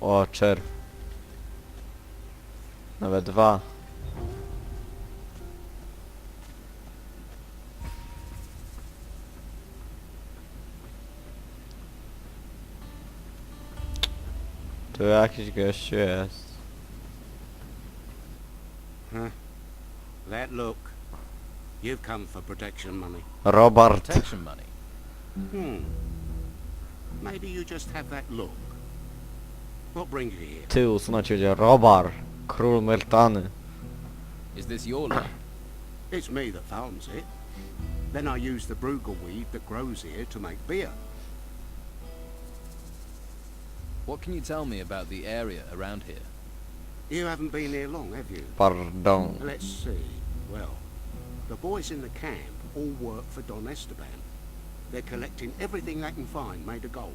O, czerw. Nawet dwa. Tu jakiś gościu jest. That look. You've come for protection money. Robert. Protection money. Hmm. Maybe you just have that look. What brings you here? Ty usunąć będzie Robar. Król Myrtany. Is this your land? It's me that farms it. Then I use the Bruegel weed that grows here to make beer. What can you tell me about the area around here? You haven't been here long, have you? Pardon. Let's see. Well, the boys in the camp all work for Don Esteban. They're collecting everything they can find made of gold.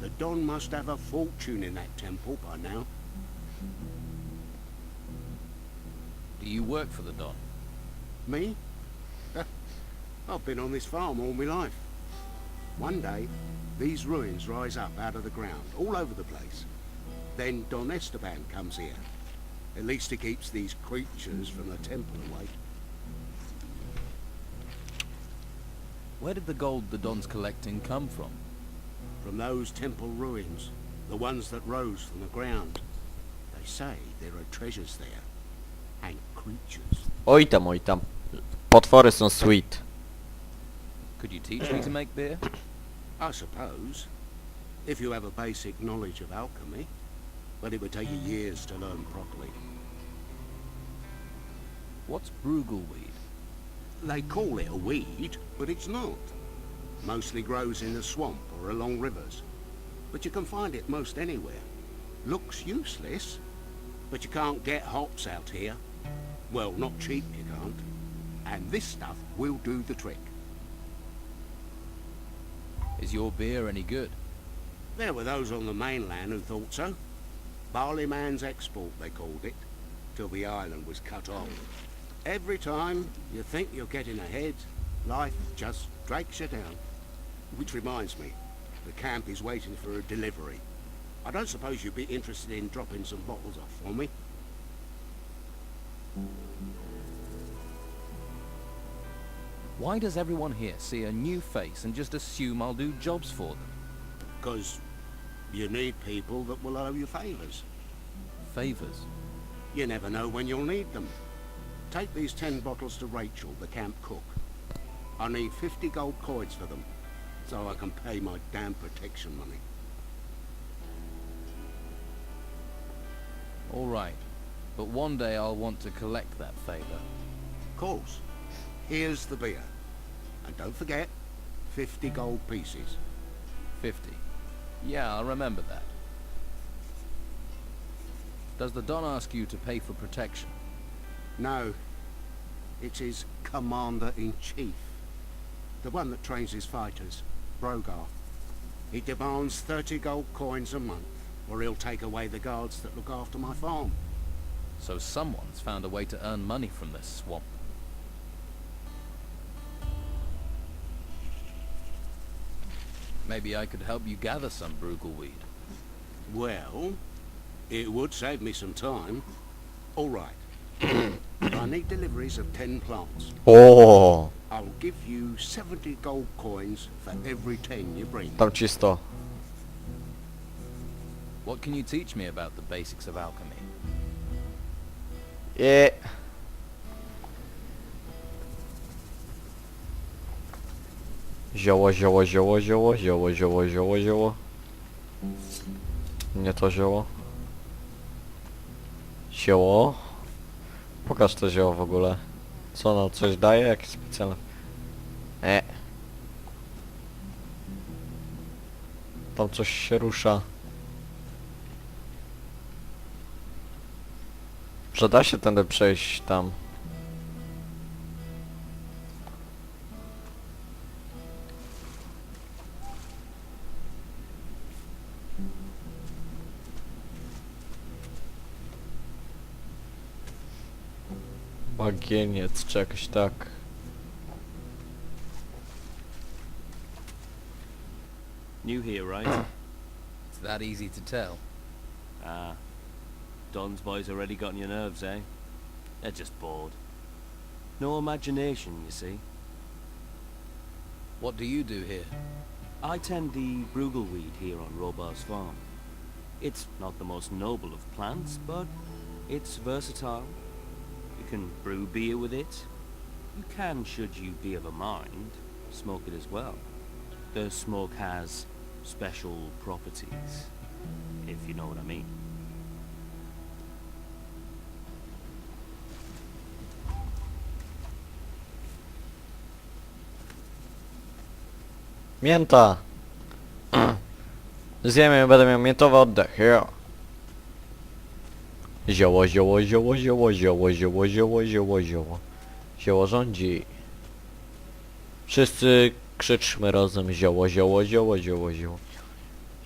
The Don must have a fortune in that temple by now. Do you work for the Don? Me? I've been on this farm all my life. One day, these ruins rise up out of the ground, all over the place. Then Don Esteban comes here. At least he keeps these creatures from the temple away. Where did the gold the Don's collecting come from? From those temple ruins, the ones that rose from the ground. They say there are treasures there. And creatures. Oj tam, oj tam. Potwory są sweet. Could you teach me to make beer? I suppose. If you have a basic knowledge of alchemy. But it would take you years to learn properly. What's brugelweed? They call it a weed, but it's not. Mostly grows in the swamp or along rivers. But you can find it most anywhere. Looks useless, but you can't get hops out here. Well, not cheap you can't. And this stuff will do the trick. Is your beer any good? There were those on the mainland who thought so. Barley Man's export, they called it, till the island was cut off. Every time you think you're getting ahead, life just drags you down. Which reminds me, the camp is waiting for a delivery. I don't suppose you'd be interested in dropping some bottles off for me? Why does everyone here see a new face and just assume I'll do jobs for them? Because you need people that will owe you favours. Favors? You never know when you'll need them. Take these ten bottles to Rachel, the camp cook. I need 50 gold coins for them, so I can pay my damn protection money. All right. But one day I'll want to collect that favor. Of course. Here's the beer. And don't forget, 50 gold pieces. 50. Yeah, I'll remember that. Does the Don ask you to pay for protection? No, it's his commander-in-chief. The one that trains his fighters, Brogar. He demands 30 gold coins a month, or he'll take away the guards that look after my farm. So someone's found a way to earn money from this swamp. Maybe I could help you gather some Bruegel weed. Well, it would save me some time. All right. I need deliveries of 10 plants. O, I'll give you 70 gold coins for every 10 you bring. tam ci sto. What can you teach me about the basics of alchemy? I... Zioło, zioło, zioło, zioło, zioło, zioło, zioło, zioło. Nie to zioło. Zioło. Pokaż to zioło w ogóle. Co ono coś daje? Jakieś specjalne... Coś się rusza. Że da się tędy przejść tam. Bagieniec czy jakoś tak. New here, right? It's that easy to tell. Ah. Don's boys already got on your nerves, eh? They're just bored. No imagination, you see. What do you do here? I tend the brugelweed here on Robar's farm. It's not the most noble of plants, but it's versatile. You can brew beer with it. You can, should you be of a mind, smoke it as well. The smoke has special properties, if you know what I mean. Mięta! Zjemy, będę miał miętowy oddech, jo. Zioło, zioło, zioło, zioło, zioło, zioło, zioło, zioło, zioło. Zioło rządzi. Wszyscy krzyczmy razem zioło, zioło, zioło, zioło, zioło.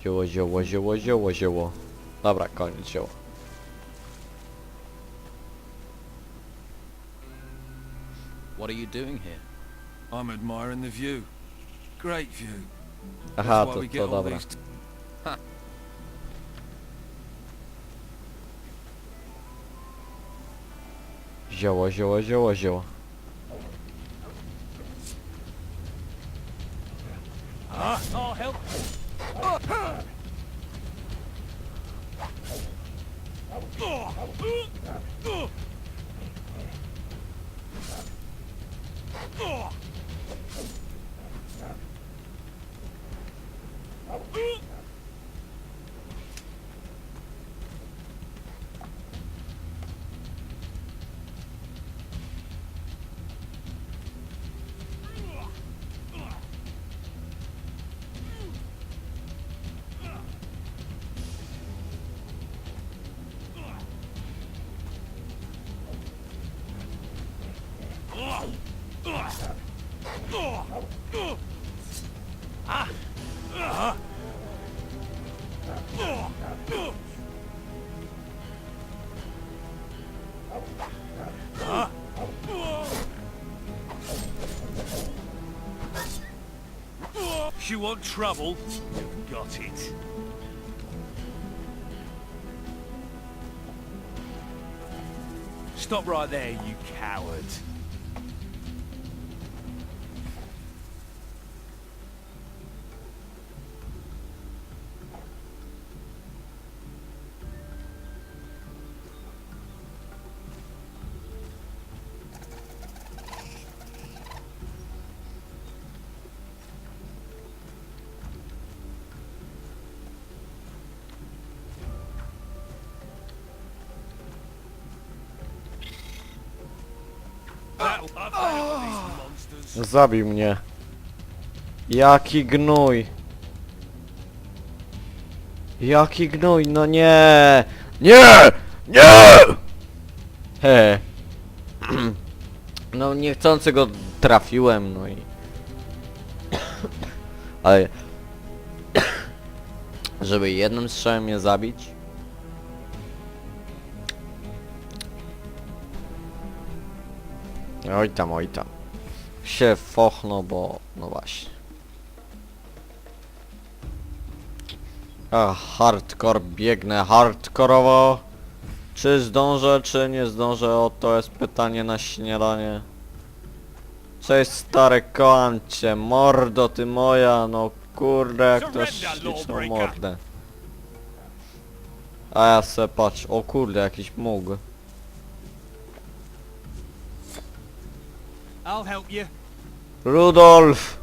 Zioło, zioło, zioło, zioło, zioło. Dobra, koniec zioło. What are you doing here? I'm admiring the view. Great view. Aha, to, to dobra. Zioło, zioło, zioło, zioło. Ah, ah. You want trouble? You've got it. Stop right there, you coward. Zabił mnie. Jaki gnój. Jaki gnój, no nie! Nie! Nie! He. No niechcący go trafiłem, no i... Ale... Żeby jednym strzałem mnie zabić? Oj tam, oj tam. Się fochno, bo... no właśnie. A, hardcore, biegnę hardkorowo. Czy zdążę, czy nie zdążę? O, to jest pytanie na śniadanie. Cześć stary, kocham cię, mordo ty moja, no kurde, jak to śliczną mordę. A ja se patrz, o kurde, jakiś mógł. I'll help you. Rudolf!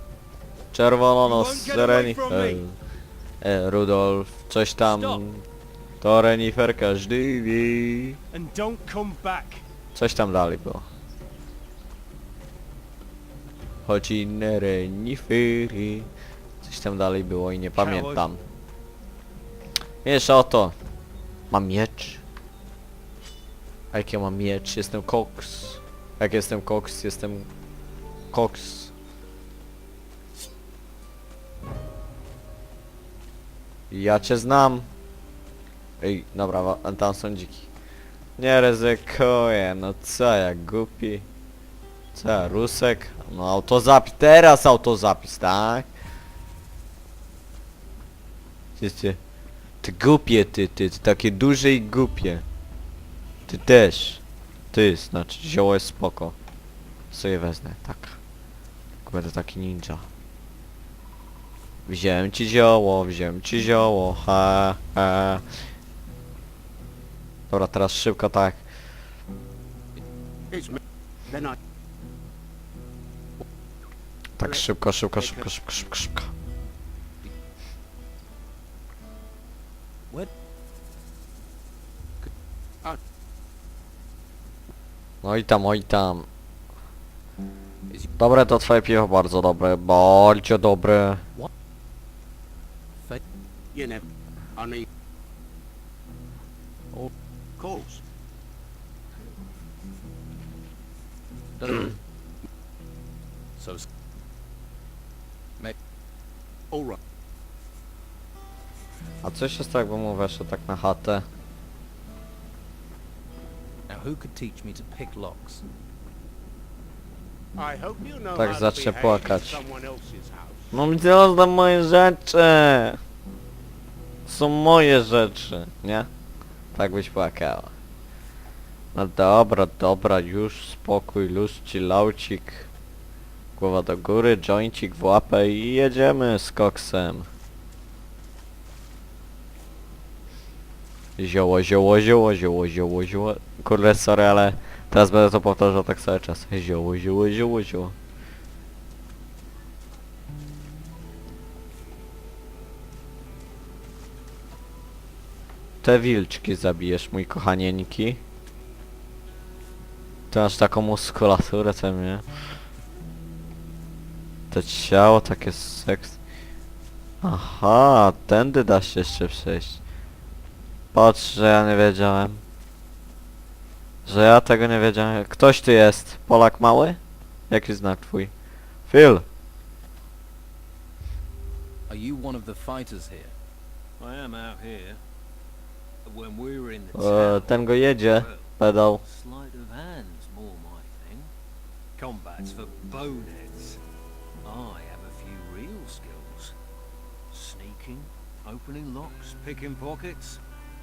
Czerwononos, Reni... E, e, Rudolf, coś tam... Stop. To renifer każdy wie. And don't come back. Coś tam dalej było. Choć inne renifery. Coś tam dalej było i nie pamiętam. Wiesz o to. Mam miecz. A jak ja mam miecz? Jestem koks. Jak jestem koks, jestem koks. Ja cię znam. Ej, dobra, tam są dziki. Nie ryzykuję, no co ja głupi. Co ja, rusek? No autozapis, teraz autozapis, tak? Wiecie, Ty głupie, ty, ty, ty takie duże i głupie. Ty też. Ty, znaczy zioło jest spoko. Sobie wezmę, tak. Będę taki ninja. Wziąłem ci zioło, wziąłem ci zioło, ha, ha. Dobra, teraz szybko tak. Tak szybko, szybko, szybko, szybko, szybko, szybko. No i tam, oj tam. Dobre to twoje piwo, bardzo dobre, bardzo dobre. A co się stało, jakby mu weszło tak na chatę? now who could teach me to pick locks? I hope you know Tak zacznie płakać. No gdzie oddam moje rzeczy? Są moje rzeczy, nie? Tak byś płakała. No dobra, dobra, już spokój, luz, chillaucik. Głowa do góry, jointik w łapę i jedziemy z koksem. Zioło, zioło, zioło, zioło, zioło, zioło. Kurde, sorry, ale teraz będę to powtarzał tak cały czas. Zioło, zioło, zioło, zioło. Te wilczki zabijesz, mój kochanieńki. Ty masz taką muskulaturę, co mnie. To ciało takie seks. Aha, tędy da się jeszcze przejść. Patrz, że ja nie wiedziałem. Że ja tego nie wiedziałem. Ktoś tu jest? Polak mały? Jaki znak twój? Phil! Are you one of the fighters here? I am out here. When we were in the E, town, ten go jedzie, pedał. sleight of hand's more my thing. Combat's for boneheads. I have a few real skills. Sneaking, opening locks, picking pockets.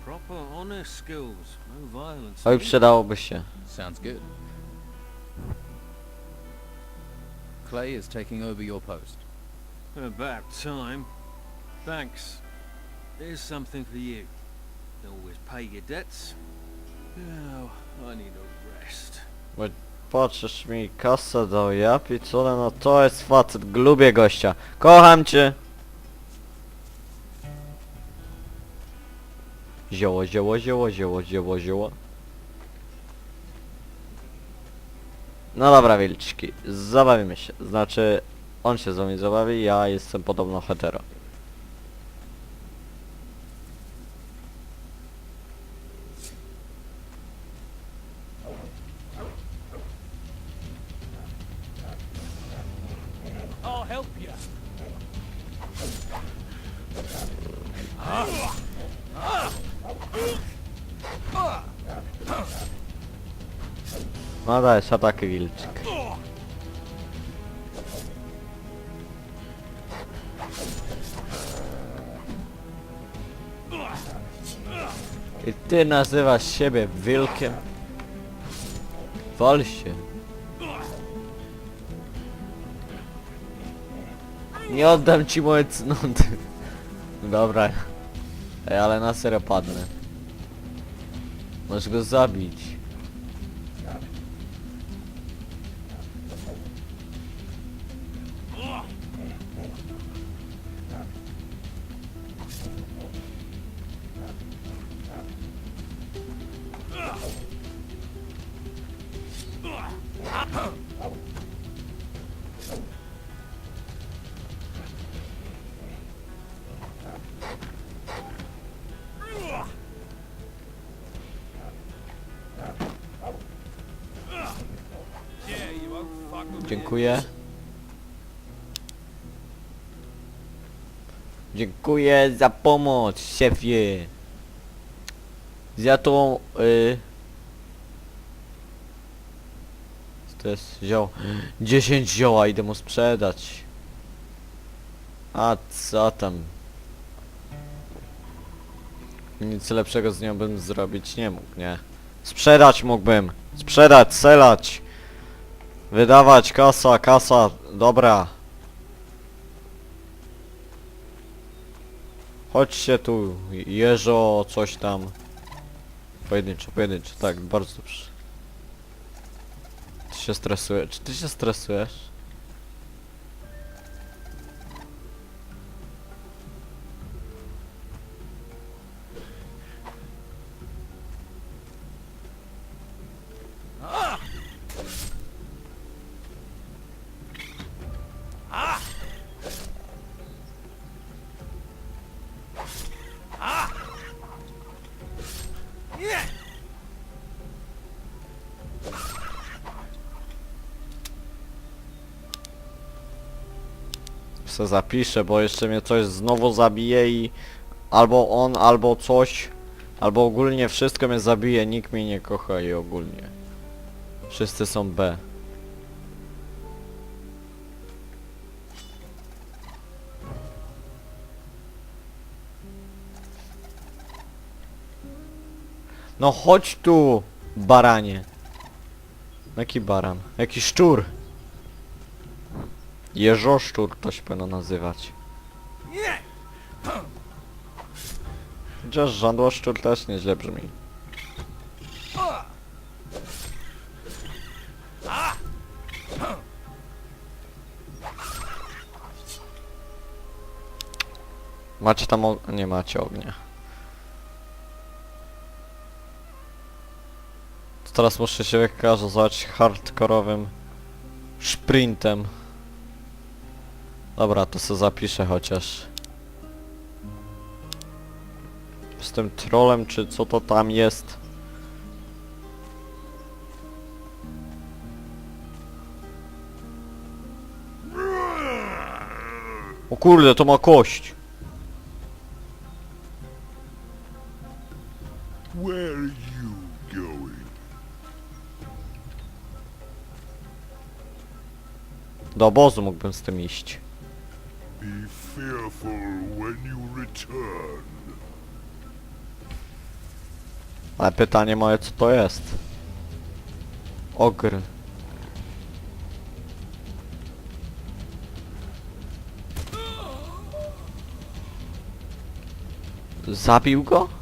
Proper honest skills. No violence. Oj, przydałoby się. Sounds good. Clay is taking over your post. About time. Thanks. Here's something for you. Always pay your debts. Now, I need a rest. Patrzysz mi kasę do ja picule, no to jest facet, lubię gościa. Kocham cię! Zioło, zioło, zioło, zioło, zioło, zioło. No dobra, wilczki, zabawimy się. Znaczy, on się z wami zabawi, ja jestem podobno hetero. I'll help you. No dajesz ataki wilczyk. I ty nazywasz siebie wilkiem? Wal się. Nie oddam ci moje cnoty. Dobra. Ej, ale na serio padnę. Możesz go zabić. Dziękuję. Dziękuję za pomoc, szefie. Za tą... Y... Co to jest zioło? 10 zioła, idę mu sprzedać. A co tam? Nic lepszego z nią bym zrobić nie mógł, nie? Sprzedać mógłbym! Sprzedać, selać! Wydawać, kasa, kasa, dobra. Chodźcie tu, jeżo, coś tam. Pojedynczo, pojedynczo, tak, bardzo dobrze. Ty się stresujesz? Czy ty się stresujesz? Se zapiszę, bo jeszcze mnie coś znowu zabije i albo on, albo coś, albo ogólnie wszystko mnie zabije, nikt mnie nie kocha i ogólnie. Wszyscy są B. No chodź tu, baranie. Jaki baran? Jaki szczur? Jeżoszczur to się powinno nazywać. Chociaż żandłoszczur też nieźle brzmi. Macie tam o... nie macie ognia. To teraz muszę się wykazać hardkorowym sprintem. Dobra, to se zapiszę chociaż. Z tym trolem, czy co to tam jest? O kurde, to ma kość. Do obozu mógłbym z tym iść. Be fearful when you return. Ale pytanie moje, co to jest? Ogr. Zabił go?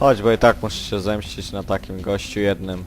Chodź, bo i tak muszę się zemścić na takim gościu jednym.